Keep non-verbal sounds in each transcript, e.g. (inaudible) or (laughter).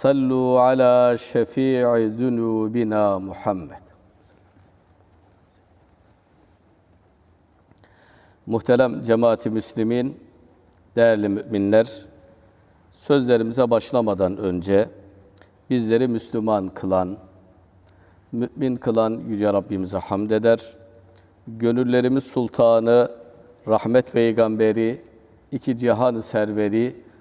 Sallu ala şefii zunubina Muhammed. Muhterem cemaati Müslümin, değerli müminler, sözlerimize başlamadan önce bizleri Müslüman kılan, mümin kılan Yüce Rabbimize hamd eder. Gönüllerimiz Sultanı, Rahmet Peygamberi, iki cihan serveri,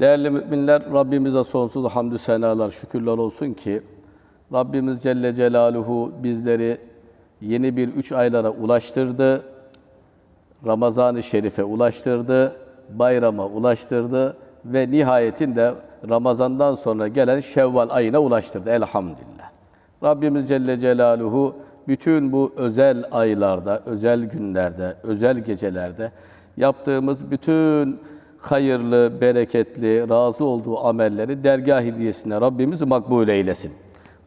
Değerli müminler, Rabbimize sonsuz hamdü senalar, şükürler olsun ki Rabbimiz Celle Celaluhu bizleri yeni bir üç aylara ulaştırdı. Ramazan-ı Şerif'e ulaştırdı, bayrama ulaştırdı ve nihayetinde Ramazan'dan sonra gelen Şevval ayına ulaştırdı elhamdülillah. Rabbimiz Celle Celaluhu bütün bu özel aylarda, özel günlerde, özel gecelerde yaptığımız bütün hayırlı, bereketli, razı olduğu amelleri dergah hediyesine Rabbimiz makbul eylesin.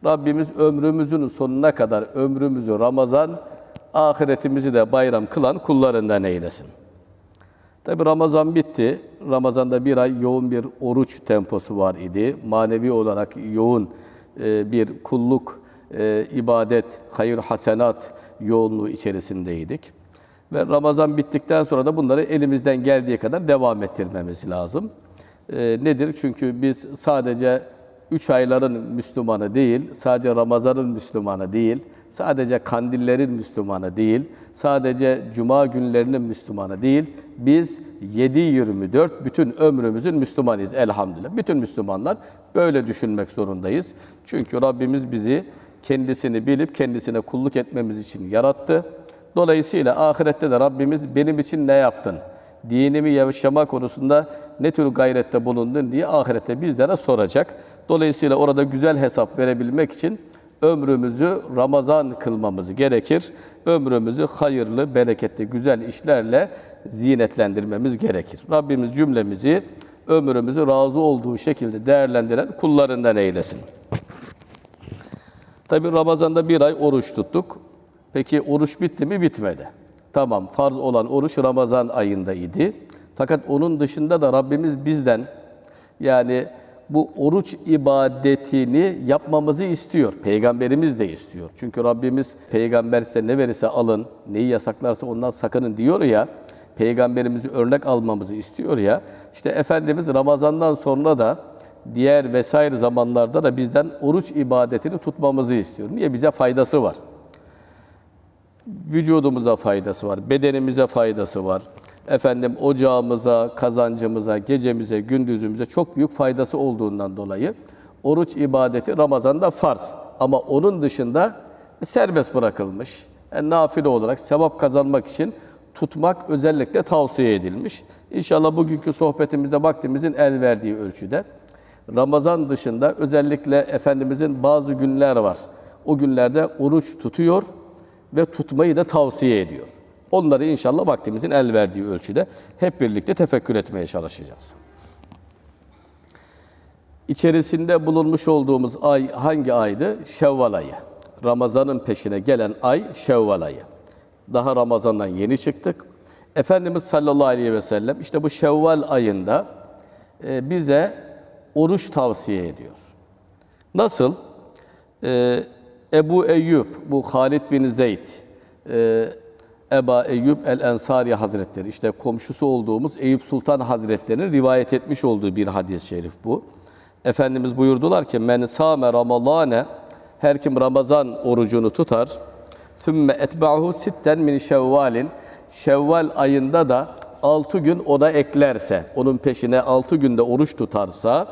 Rabbimiz ömrümüzün sonuna kadar ömrümüzü Ramazan, ahiretimizi de bayram kılan kullarından eylesin. Tabi Ramazan bitti. Ramazan'da bir ay yoğun bir oruç temposu var idi. Manevi olarak yoğun e, bir kulluk, e, ibadet, hayır, hasenat yoğunluğu içerisindeydik. Ve Ramazan bittikten sonra da bunları elimizden geldiği kadar devam ettirmemiz lazım. E, nedir? Çünkü biz sadece üç ayların Müslümanı değil, sadece Ramazan'ın Müslümanı değil, sadece kandillerin Müslümanı değil, sadece cuma günlerinin Müslümanı değil, biz 7-24 bütün ömrümüzün Müslümanıyız elhamdülillah. Bütün Müslümanlar böyle düşünmek zorundayız. Çünkü Rabbimiz bizi kendisini bilip kendisine kulluk etmemiz için yarattı. Dolayısıyla ahirette de Rabbimiz benim için ne yaptın? Dinimi yaşama konusunda ne tür gayrette bulundun diye ahirette bizlere soracak. Dolayısıyla orada güzel hesap verebilmek için ömrümüzü Ramazan kılmamız gerekir. Ömrümüzü hayırlı, bereketli, güzel işlerle zinetlendirmemiz gerekir. Rabbimiz cümlemizi ömrümüzü razı olduğu şekilde değerlendiren kullarından eylesin. Tabi Ramazan'da bir ay oruç tuttuk. Peki oruç bitti mi? Bitmedi. Tamam, farz olan oruç Ramazan ayında idi. Fakat onun dışında da Rabbimiz bizden yani bu oruç ibadetini yapmamızı istiyor. Peygamberimiz de istiyor. Çünkü Rabbimiz peygamber size ne verirse alın, neyi yasaklarsa ondan sakının diyor ya. Peygamberimizi örnek almamızı istiyor ya. İşte Efendimiz Ramazan'dan sonra da diğer vesaire zamanlarda da bizden oruç ibadetini tutmamızı istiyor. Niye? Bize faydası var. Vücudumuza faydası var, bedenimize faydası var. Efendim ocağımıza, kazancımıza, gecemize, gündüzümüze çok büyük faydası olduğundan dolayı oruç ibadeti Ramazan'da farz. Ama onun dışında serbest bırakılmış. Yani nafile olarak sevap kazanmak için tutmak özellikle tavsiye edilmiş. İnşallah bugünkü sohbetimizde vaktimizin el verdiği ölçüde Ramazan dışında özellikle Efendimizin bazı günler var. O günlerde oruç tutuyor ve tutmayı da tavsiye ediyor. Onları inşallah vaktimizin el verdiği ölçüde hep birlikte tefekkür etmeye çalışacağız. İçerisinde bulunmuş olduğumuz ay hangi aydı? Şevval ayı. Ramazan'ın peşine gelen ay Şevval ayı. Daha Ramazan'dan yeni çıktık. Efendimiz sallallahu aleyhi ve sellem işte bu Şevval ayında e, bize oruç tavsiye ediyor. Nasıl? E, Ebu Eyyub, bu Halid bin Zeyd, e, Eba Eyyub el-Ensari Hazretleri, işte komşusu olduğumuz Eyüp Sultan Hazretleri'nin rivayet etmiş olduğu bir hadis-i şerif bu. Efendimiz buyurdular ki men sâme ramalâne her kim Ramazan orucunu tutar thümme etba'hu sitten min şevvalin Şevval ayında da 6 gün ona eklerse, onun peşine 6 günde oruç tutarsa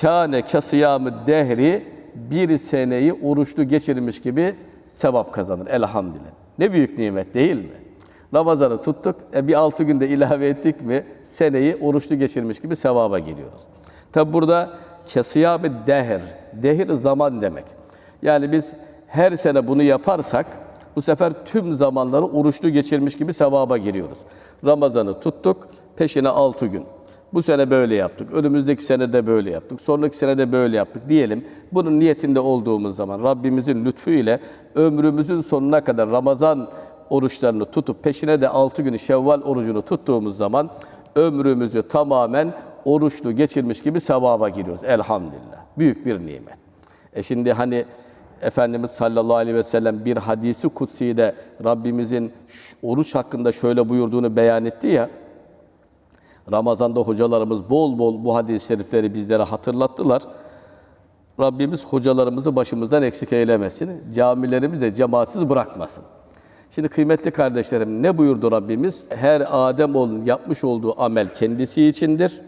kâne kasıyamı dehri bir seneyi oruçlu geçirmiş gibi sevap kazanır elhamdülillah. Ne büyük nimet değil mi? Ramazan'ı tuttuk, e bir altı günde ilave ettik mi seneyi oruçlu geçirmiş gibi sevaba giriyoruz. Tabi burada kesiyam-ı dehr, dehir zaman demek. Yani biz her sene bunu yaparsak bu sefer tüm zamanları oruçlu geçirmiş gibi sevaba giriyoruz. Ramazan'ı tuttuk, peşine altı gün. Bu sene böyle yaptık, önümüzdeki sene de böyle yaptık, sonraki sene de böyle yaptık diyelim. Bunun niyetinde olduğumuz zaman Rabbimizin lütfu ile ömrümüzün sonuna kadar Ramazan oruçlarını tutup peşine de 6 günü Şevval orucunu tuttuğumuz zaman ömrümüzü tamamen oruçlu geçirmiş gibi sevaba giriyoruz elhamdülillah. Büyük bir nimet. E şimdi hani Efendimiz sallallahu aleyhi ve sellem bir hadisi kutsi'de Rabbimizin oruç hakkında şöyle buyurduğunu beyan etti ya. Ramazan'da hocalarımız bol bol bu hadis-i şerifleri bizlere hatırlattılar. Rabbimiz hocalarımızı başımızdan eksik eylemesin. Camilerimizi cemaatsiz bırakmasın. Şimdi kıymetli kardeşlerim ne buyurdu Rabbimiz? Her Adem oğlunun yapmış olduğu amel kendisi içindir.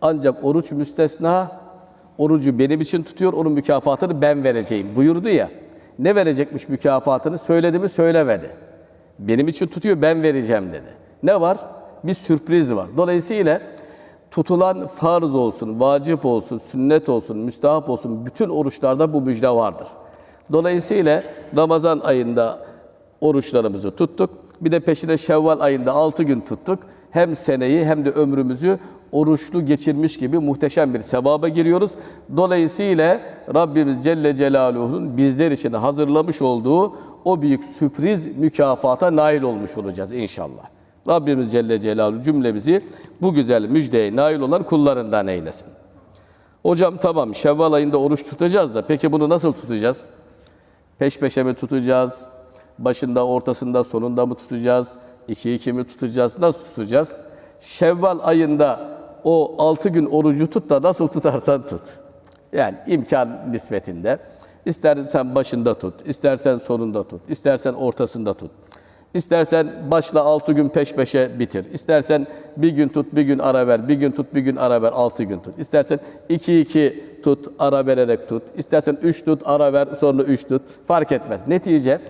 Ancak oruç müstesna, orucu benim için tutuyor, onun mükafatını ben vereceğim buyurdu ya. Ne verecekmiş mükafatını? Söyledi mi? Söylemedi. Benim için tutuyor, ben vereceğim dedi. Ne var? Bir sürpriz var. Dolayısıyla tutulan farz olsun, vacip olsun, sünnet olsun, müstahap olsun bütün oruçlarda bu müjde vardır. Dolayısıyla Ramazan ayında oruçlarımızı tuttuk. Bir de peşine Şevval ayında 6 gün tuttuk. Hem seneyi hem de ömrümüzü oruçlu geçirmiş gibi muhteşem bir sevaba giriyoruz. Dolayısıyla Rabbimiz Celle Celaluhu'nun bizler için hazırlamış olduğu o büyük sürpriz mükafata nail olmuş olacağız inşallah. Rabbimiz Celle Celaluhu cümlemizi bu güzel müjdeye nail olan kullarından eylesin. Hocam tamam Şevval ayında oruç tutacağız da peki bunu nasıl tutacağız? Peş peşe mi tutacağız? Başında, ortasında, sonunda mı tutacağız? İki iki mi tutacağız? Nasıl tutacağız? Şevval ayında o altı gün orucu tut da nasıl tutarsan tut. Yani imkan nispetinde. İstersen başında tut, istersen sonunda tut, istersen ortasında tut. İstersen başla altı gün peş peşe bitir. İstersen bir gün tut, bir gün ara ver. Bir gün tut, bir gün ara ver. Altı gün tut. İstersen iki iki tut, ara vererek tut. İstersen üç tut, ara ver, sonra üç tut. Fark etmez. Netice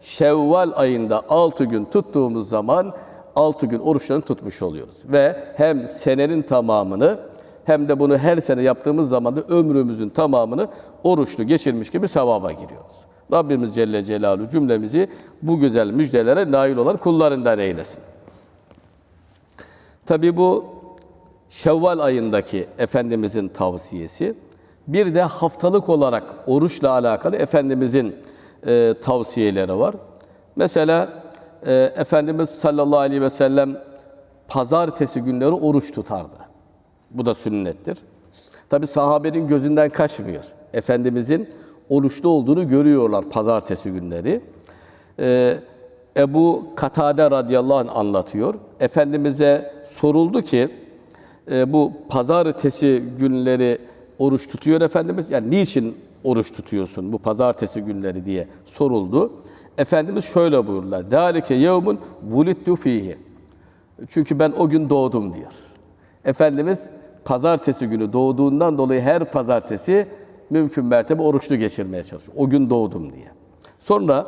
Şevval ayında altı gün tuttuğumuz zaman altı gün oruçlarını tutmuş oluyoruz. Ve hem senenin tamamını hem de bunu her sene yaptığımız zaman da ömrümüzün tamamını oruçlu geçirmiş gibi sevaba giriyoruz. Rabbimiz Celle Celaluhu cümlemizi bu güzel müjdelere nail olan kullarından eylesin. Tabi bu Şevval ayındaki Efendimizin tavsiyesi. Bir de haftalık olarak oruçla alakalı Efendimizin e, tavsiyeleri var. Mesela e, Efendimiz sallallahu aleyhi ve sellem pazartesi günleri oruç tutardı. Bu da sünnettir. Tabi sahabenin gözünden kaçmıyor. Efendimizin oruçlu olduğunu görüyorlar pazartesi günleri. Ee, Ebu Katade radıyallahu anh anlatıyor. Efendimiz'e soruldu ki e, bu pazartesi günleri oruç tutuyor Efendimiz. Yani niçin oruç tutuyorsun bu pazartesi günleri diye soruldu. Efendimiz şöyle buyurdular. Zalike yevmun vulittu fihi. Çünkü ben o gün doğdum diyor. Efendimiz pazartesi günü doğduğundan dolayı her pazartesi mümkün mertebe oruçlu geçirmeye çalışıyor. O gün doğdum diye. Sonra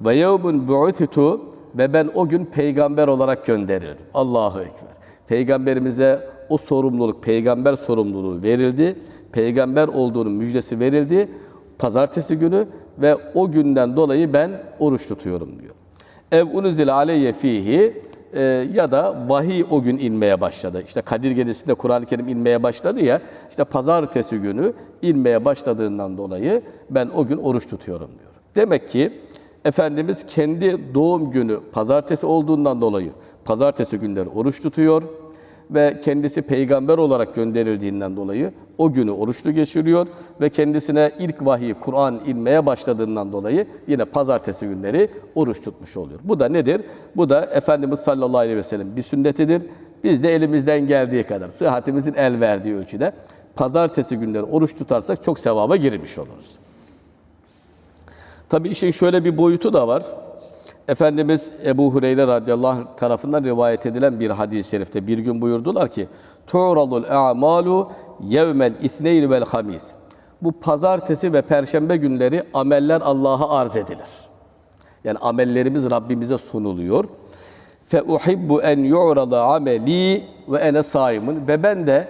ve yevmun bu'ithu ve ben o gün peygamber olarak gönderildim. Allahu ekber. Peygamberimize o sorumluluk, peygamber sorumluluğu verildi. Peygamber olduğunun müjdesi verildi. Pazartesi günü ve o günden dolayı ben oruç tutuyorum diyor. Ev unuzil aleyye fihi e, ya da vahiy o gün inmeye başladı. İşte Kadir Gecesi'nde Kur'an-ı Kerim inmeye başladı ya, işte pazartesi günü inmeye başladığından dolayı ben o gün oruç tutuyorum diyor. Demek ki Efendimiz kendi doğum günü pazartesi olduğundan dolayı pazartesi günleri oruç tutuyor ve kendisi peygamber olarak gönderildiğinden dolayı o günü oruçlu geçiriyor ve kendisine ilk vahiy Kur'an inmeye başladığından dolayı yine pazartesi günleri oruç tutmuş oluyor. Bu da nedir? Bu da Efendimiz sallallahu aleyhi ve sellem bir sünnetidir. Biz de elimizden geldiği kadar, sıhhatimizin el verdiği ölçüde pazartesi günleri oruç tutarsak çok sevaba girmiş oluruz. Tabi işin şöyle bir boyutu da var. Efendimiz Ebu Hureyre radıyallahu anh tarafından rivayet edilen bir hadis-i şerifte bir gün buyurdular ki Tu'radul a'malu yevmel isneyn vel hamis. Bu pazartesi ve perşembe günleri ameller Allah'a arz edilir. Yani amellerimiz Rabbimize sunuluyor. Fe uhibbu en yu'rada ameli ve ene saimun ve ben de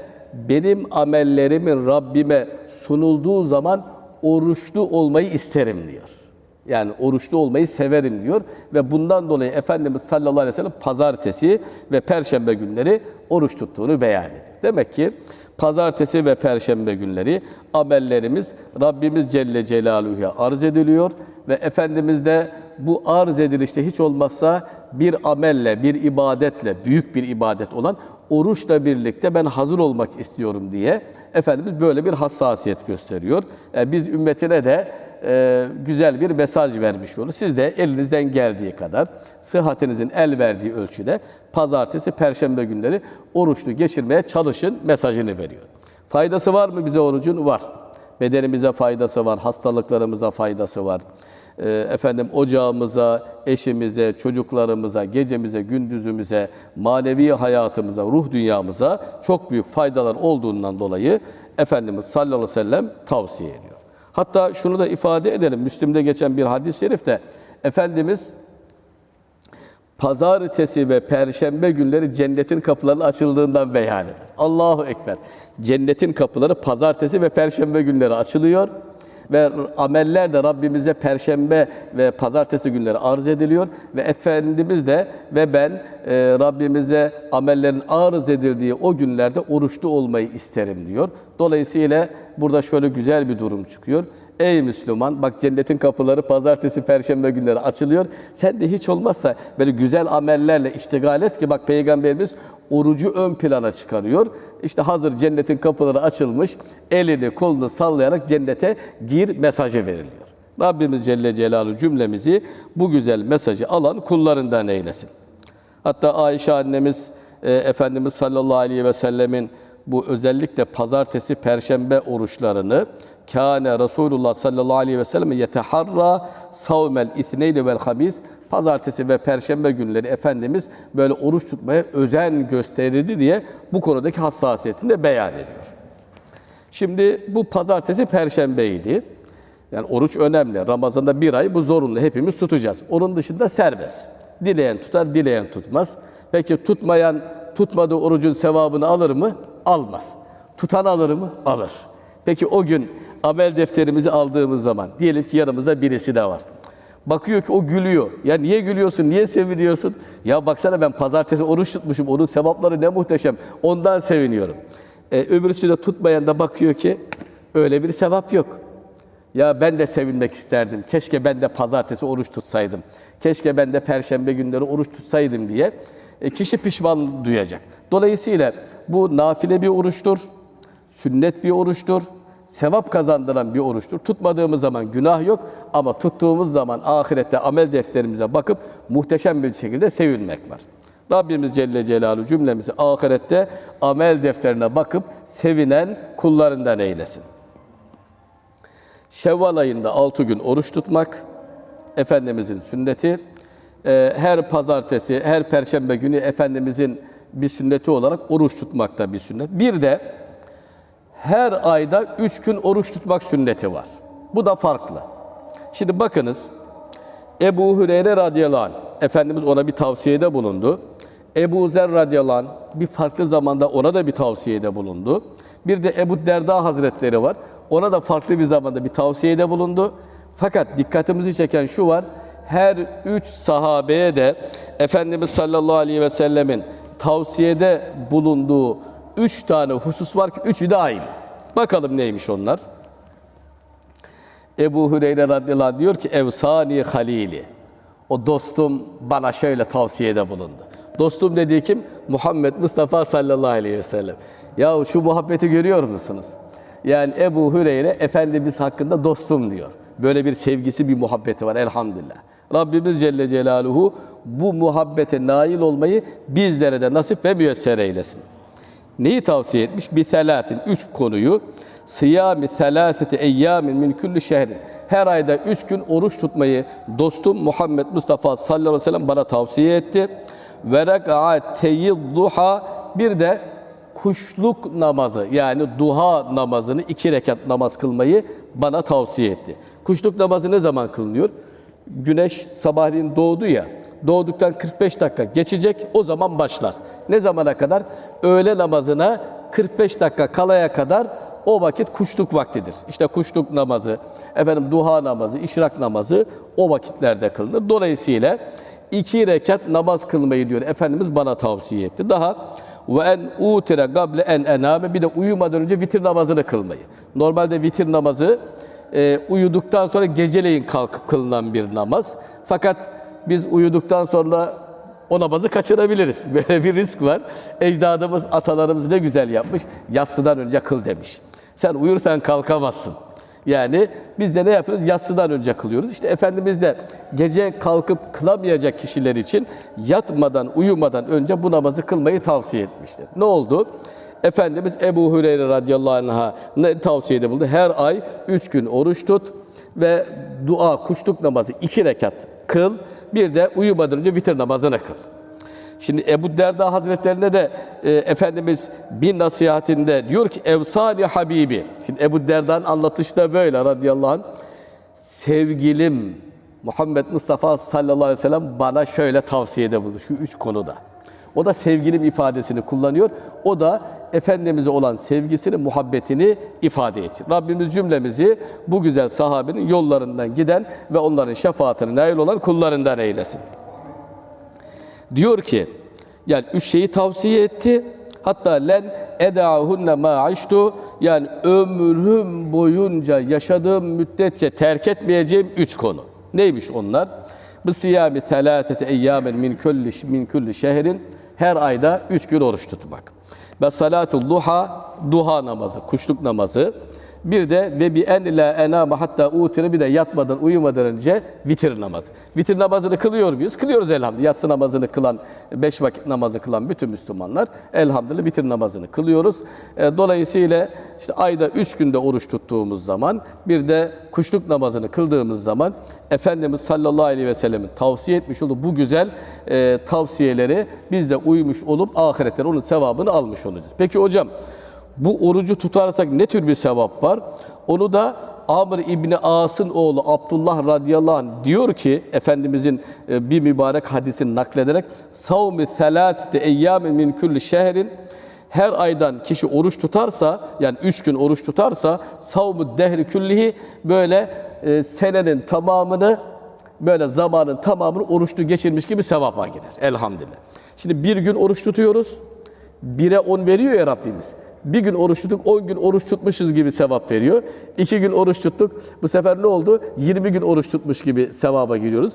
benim amellerimin Rabbime sunulduğu zaman oruçlu olmayı isterim diyor. Yani oruçlu olmayı severim diyor ve bundan dolayı Efendimiz sallallahu aleyhi ve sellem pazartesi ve perşembe günleri oruç tuttuğunu beyan ediyor. Demek ki pazartesi ve perşembe günleri amellerimiz Rabbimiz Celle Celaluhu'ya arz ediliyor ve Efendimiz de bu arz edilişte hiç olmazsa bir amelle, bir ibadetle, büyük bir ibadet olan oruçla birlikte ben hazır olmak istiyorum diye Efendimiz böyle bir hassasiyet gösteriyor. Yani biz ümmetine de e, güzel bir mesaj vermiş olur. Siz de elinizden geldiği kadar, sıhhatinizin el verdiği ölçüde pazartesi, perşembe günleri oruçlu geçirmeye çalışın mesajını veriyor. Faydası var mı bize orucun? Var. Bedenimize faydası var, hastalıklarımıza faydası var. E, efendim ocağımıza, eşimize, çocuklarımıza, gecemize, gündüzümüze, manevi hayatımıza, ruh dünyamıza çok büyük faydalar olduğundan dolayı Efendimiz sallallahu aleyhi ve sellem tavsiye ediyor. Hatta şunu da ifade edelim. Müslim'de geçen bir hadis-i şerifte Efendimiz pazartesi ve perşembe günleri cennetin kapılarının açıldığından beyan eder. Allahu Ekber. Cennetin kapıları pazartesi ve perşembe günleri açılıyor ve ameller de Rabbimize perşembe ve pazartesi günleri arz ediliyor ve Efendimiz de ve ben e, Rabbimize amellerin arz edildiği o günlerde oruçlu olmayı isterim diyor. Dolayısıyla burada şöyle güzel bir durum çıkıyor. Ey Müslüman bak cennetin kapıları pazartesi, perşembe günleri açılıyor. Sen de hiç olmazsa böyle güzel amellerle iştigal et ki bak Peygamberimiz orucu ön plana çıkarıyor. İşte hazır cennetin kapıları açılmış, elini kolunu sallayarak cennete gir mesajı veriliyor. Rabbimiz Celle Celaluhu cümlemizi bu güzel mesajı alan kullarından eylesin. Hatta Ayşe annemiz e, Efendimiz sallallahu aleyhi ve sellemin bu özellikle pazartesi, perşembe oruçlarını kâne Resulullah sallallahu aleyhi ve sellem yeteharra savmel ithneyni vel hamis pazartesi ve perşembe günleri Efendimiz böyle oruç tutmaya özen gösterirdi diye bu konudaki hassasiyetini de beyan ediyor. Şimdi bu pazartesi perşembeydi. Yani oruç önemli. Ramazan'da bir ay bu zorunlu. Hepimiz tutacağız. Onun dışında serbest. Dileyen tutar, dileyen tutmaz. Peki tutmayan, tutmadığı orucun sevabını alır mı? Almaz. Tutan alır mı? Alır. Peki o gün amel defterimizi aldığımız zaman, diyelim ki yanımızda birisi de var. Bakıyor ki o gülüyor. Ya niye gülüyorsun, niye seviniyorsun? Ya baksana ben pazartesi oruç tutmuşum, onun sevapları ne muhteşem. Ondan seviniyorum. E, öbürsü de tutmayan da bakıyor ki öyle bir sevap yok. Ya ben de sevinmek isterdim. Keşke ben de pazartesi oruç tutsaydım. Keşke ben de perşembe günleri oruç tutsaydım diye e, kişi pişman duyacak. Dolayısıyla bu nafile bir oruçtur, sünnet bir oruçtur, sevap kazandıran bir oruçtur. Tutmadığımız zaman günah yok ama tuttuğumuz zaman ahirette amel defterimize bakıp muhteşem bir şekilde sevinmek var. Rabbimiz Celle Celaluhu cümlemizi ahirette amel defterine bakıp sevinen kullarından eylesin. Şevval ayında 6 gün oruç tutmak Efendimizin sünneti. Ee, her pazartesi, her perşembe günü Efendimizin bir sünneti olarak oruç tutmak da bir sünnet. Bir de her ayda 3 gün oruç tutmak sünneti var. Bu da farklı. Şimdi bakınız Ebu Hüreyre radıyallahu anh, Efendimiz ona bir tavsiyede bulundu. Ebu Zer radıyallahu anh, bir farklı zamanda ona da bir tavsiyede bulundu. Bir de Ebu Derda Hazretleri var. Ona da farklı bir zamanda bir tavsiyede bulundu. Fakat dikkatimizi çeken şu var. Her üç sahabeye de Efendimiz sallallahu aleyhi ve sellemin tavsiyede bulunduğu üç tane husus var ki üçü de aynı. Bakalım neymiş onlar? Ebu Hüreyre radıyallahu diyor ki Evsani halili. O dostum bana şöyle tavsiyede bulundu. Dostum dediği kim? Muhammed Mustafa sallallahu aleyhi ve sellem. Ya şu muhabbeti görüyor musunuz? Yani Ebu Hüreyre Efendimiz hakkında dostum diyor. Böyle bir sevgisi, bir muhabbeti var elhamdülillah. Rabbimiz Celle Celaluhu bu muhabbete nail olmayı bizlere de nasip ve müyesser eylesin. Neyi tavsiye etmiş? Bir selatin, üç konuyu. Siyami selaseti eyyamin min külli şehrin. Her ayda üç gün oruç tutmayı dostum Muhammed Mustafa sallallahu aleyhi ve sellem bana tavsiye etti. Ve rek'ateyi duha bir de kuşluk namazı yani duha namazını iki rekat namaz kılmayı bana tavsiye etti. Kuşluk namazı ne zaman kılınıyor? Güneş sabahleyin doğdu ya, doğduktan 45 dakika geçecek o zaman başlar. Ne zamana kadar? Öğle namazına 45 dakika kalaya kadar o vakit kuşluk vaktidir. İşte kuşluk namazı, efendim duha namazı, işrak namazı o vakitlerde kılınır. Dolayısıyla iki rekat namaz kılmayı diyor Efendimiz bana tavsiye etti. Daha ve en utire gable en ename bir de uyumadan önce vitir namazını kılmayı. Normalde vitir namazı e, uyuduktan sonra geceleyin kalkıp kılınan bir namaz. Fakat biz uyuduktan sonra o namazı kaçırabiliriz. (laughs) Böyle bir risk var. Ecdadımız, atalarımız ne güzel yapmış. Yatsıdan önce kıl demiş. Sen uyursan kalkamazsın. Yani biz de ne yapıyoruz? Yatsıdan önce kılıyoruz. İşte Efendimiz de gece kalkıp kılamayacak kişiler için yatmadan, uyumadan önce bu namazı kılmayı tavsiye etmiştir. Ne oldu? Efendimiz Ebu Hureyre radıyallahu anh'a ne tavsiyede bulundu? Her ay üç gün oruç tut ve dua, kuşluk namazı iki rekat kıl. Bir de uyumadan önce vitir namazını kıl. Şimdi Ebu Derda Hazretlerine de e, Efendimiz bir nasihatinde diyor ki Evsali Habibi. Şimdi Ebu Derda'nın anlatışı da böyle radıyallahu anh. Sevgilim Muhammed Mustafa sallallahu aleyhi ve sellem bana şöyle tavsiyede bulundu şu üç konuda. O da sevgilim ifadesini kullanıyor. O da Efendimiz'e olan sevgisini, muhabbetini ifade için. Rabbimiz cümlemizi bu güzel sahabenin yollarından giden ve onların şefaatine nail olan kullarından eylesin. Diyor ki, yani üç şeyi tavsiye etti. Hatta len eda'hunne ma aştu yani ömrüm boyunca yaşadığım müddetçe terk etmeyeceğim üç konu. Neymiş onlar? Bu siyami selâsete eyyamen min kulli min kulli şehrin her ayda üç gün oruç tutmak. Ve salatul duha duha namazı, kuşluk namazı. Bir de ve bi en la enama hatta utire bir de yatmadan uyumadan önce vitir namazı. Vitir namazını kılıyor muyuz? Kılıyoruz elhamdülillah. Yatsı namazını kılan, beş vakit namazı kılan bütün Müslümanlar elhamdülillah vitir namazını kılıyoruz. E, Dolayısıyla işte ayda üç günde oruç tuttuğumuz zaman bir de kuşluk namazını kıldığımız zaman Efendimiz sallallahu aleyhi ve sellemin tavsiye etmiş olduğu bu güzel e, tavsiyeleri biz de uymuş olup ahirette onun sevabını almış olacağız. Peki hocam bu orucu tutarsak ne tür bir sevap var? Onu da Amr İbni As'ın oğlu Abdullah radıyallahu anh diyor ki Efendimizin e, bir mübarek hadisini naklederek savmi selâti eyyamin min kulli şehrin her aydan kişi oruç tutarsa yani üç gün oruç tutarsa savmu dehri küllihi böyle e, senenin tamamını böyle zamanın tamamını oruçlu geçirmiş gibi sevapa girer. Elhamdülillah. Şimdi bir gün oruç tutuyoruz. Bire on veriyor ya Rabbimiz. Bir gün oruç tuttuk, 10 gün oruç tutmuşuz gibi sevap veriyor. İki gün oruç tuttuk, bu sefer ne oldu? 20 gün oruç tutmuş gibi sevaba giriyoruz.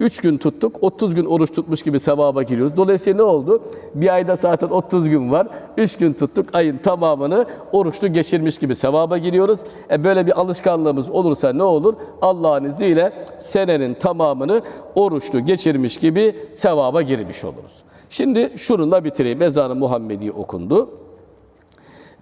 3 gün tuttuk, 30 gün oruç tutmuş gibi sevaba giriyoruz. Dolayısıyla ne oldu? Bir ayda zaten 30 gün var. 3 gün tuttuk, ayın tamamını oruçlu geçirmiş gibi sevaba giriyoruz. E böyle bir alışkanlığımız olursa ne olur? Allah'ın izniyle senenin tamamını oruçlu geçirmiş gibi sevaba girmiş oluruz. Şimdi şununla bitireyim. Ezan-ı Muhammedi okundu.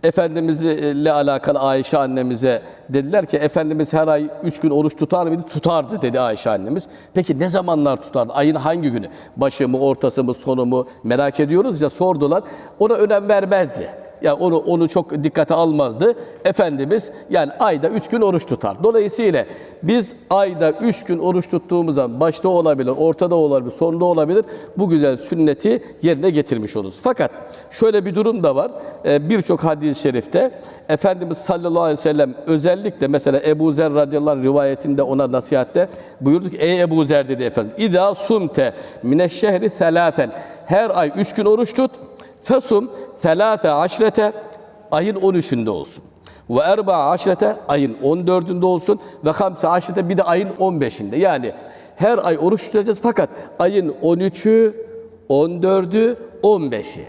Efendimizle alakalı Ayşe annemize dediler ki Efendimiz her ay üç gün oruç tutar mıydı? Tutardı dedi Ayşe annemiz. Peki ne zamanlar tutardı? Ayın hangi günü? Başı mı, ortası mı, sonu mu? Merak ediyoruz ya sordular. Ona önem vermezdi. Yani onu onu çok dikkate almazdı. Efendimiz yani ayda üç gün oruç tutar. Dolayısıyla biz ayda üç gün oruç tuttuğumuz zaman başta olabilir, ortada olabilir, sonda olabilir. Bu güzel sünneti yerine getirmiş oluruz. Fakat şöyle bir durum da var. Ee, Birçok hadis-i şerifte Efendimiz sallallahu aleyhi ve sellem özellikle mesela Ebu Zer radıyallahu anh rivayetinde ona nasihatte buyurdu ki ey Ebu Zer dedi efendim İza sumte mineşşehri selâten her ay üç gün oruç tut Fesum selâfe aşrete ayın 13'ünde olsun. Ve erba aşrete ayın 14'ünde olsun. Ve hamse aşrete bir de ayın 15'inde. Yani her ay oruç tutacağız fakat ayın 13'ü, 14'ü, 15'i.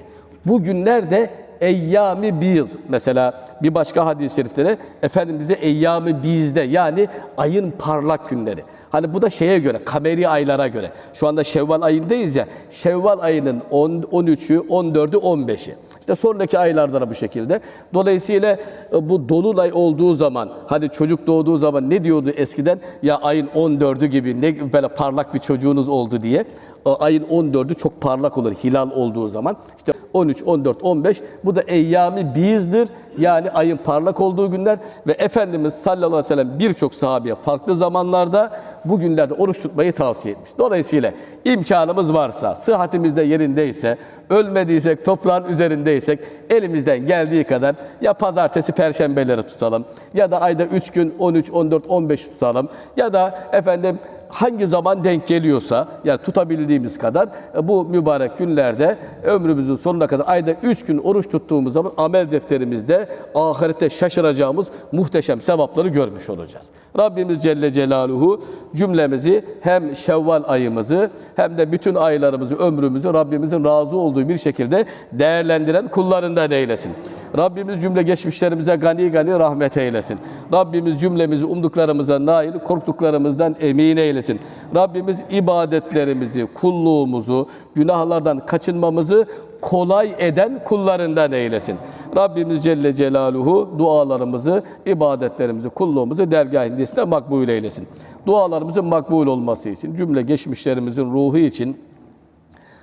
Bu günlerde eyyami biz mesela bir başka hadis-i şerifte de Efendimiz'e eyyami bizde yani ayın parlak günleri. Hani bu da şeye göre, kameri aylara göre. Şu anda Şevval ayındayız ya. Şevval ayının 10, 13'ü, 14'ü, 15'i. İşte sonraki aylarda da bu şekilde. Dolayısıyla e, bu dolunay olduğu zaman, hani çocuk doğduğu zaman ne diyordu eskiden? Ya ayın 14'ü gibi ne böyle parlak bir çocuğunuz oldu diye. O ayın 14'ü çok parlak olur hilal olduğu zaman. İşte 13, 14, 15 bu da eyyami bizdir. Yani ayın parlak olduğu günler ve Efendimiz sallallahu aleyhi ve sellem birçok sahabeye farklı zamanlarda bu günlerde oruç tutmayı tavsiye etmiş. Dolayısıyla imkanımız varsa, sıhhatimiz de yerindeyse, ölmediysek, toprağın üzerindeysek elimizden geldiği kadar ya pazartesi, perşembeleri tutalım ya da ayda 3 gün 13, 14, 15 tutalım ya da efendim hangi zaman denk geliyorsa yani tutabildiğimiz kadar e, bu mübarek günlerde ömrümüzün sonuna kadar ayda 3 gün oruç tuttuğumuz zaman amel defterimizde ahirette şaşıracağımız muhteşem sevapları görmüş olacağız. Rabbimiz Celle Celaluhu cümlemizi hem Şevval ayımızı hem de bütün aylarımızı, ömrümüzü Rabbimizin razı olduğu bir şekilde değerlendiren kullarından eylesin. Rabbimiz cümle geçmişlerimize gani gani rahmet eylesin. Rabbimiz cümlemizi umduklarımıza nail, korktuklarımızdan emin eylesin. Rabbimiz ibadetlerimizi, kulluğumuzu, günahlardan kaçınmamızı kolay eden kullarından eylesin. Rabbimiz Celle Celaluhu dualarımızı, ibadetlerimizi, kulluğumuzu dergah indisine makbul eylesin. Dualarımızın makbul olması için, cümle geçmişlerimizin ruhu için,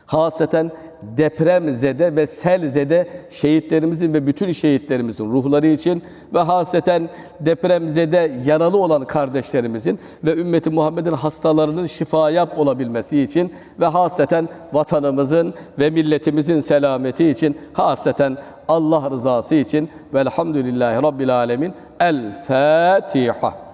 haseten depremzede ve selzede şehitlerimizin ve bütün şehitlerimizin ruhları için ve haseten depremzede yaralı olan kardeşlerimizin ve ümmeti Muhammed'in hastalarının şifa yap olabilmesi için ve haseten vatanımızın ve milletimizin selameti için haseten Allah rızası için velhamdülillahi rabbil alemin el Fatiha.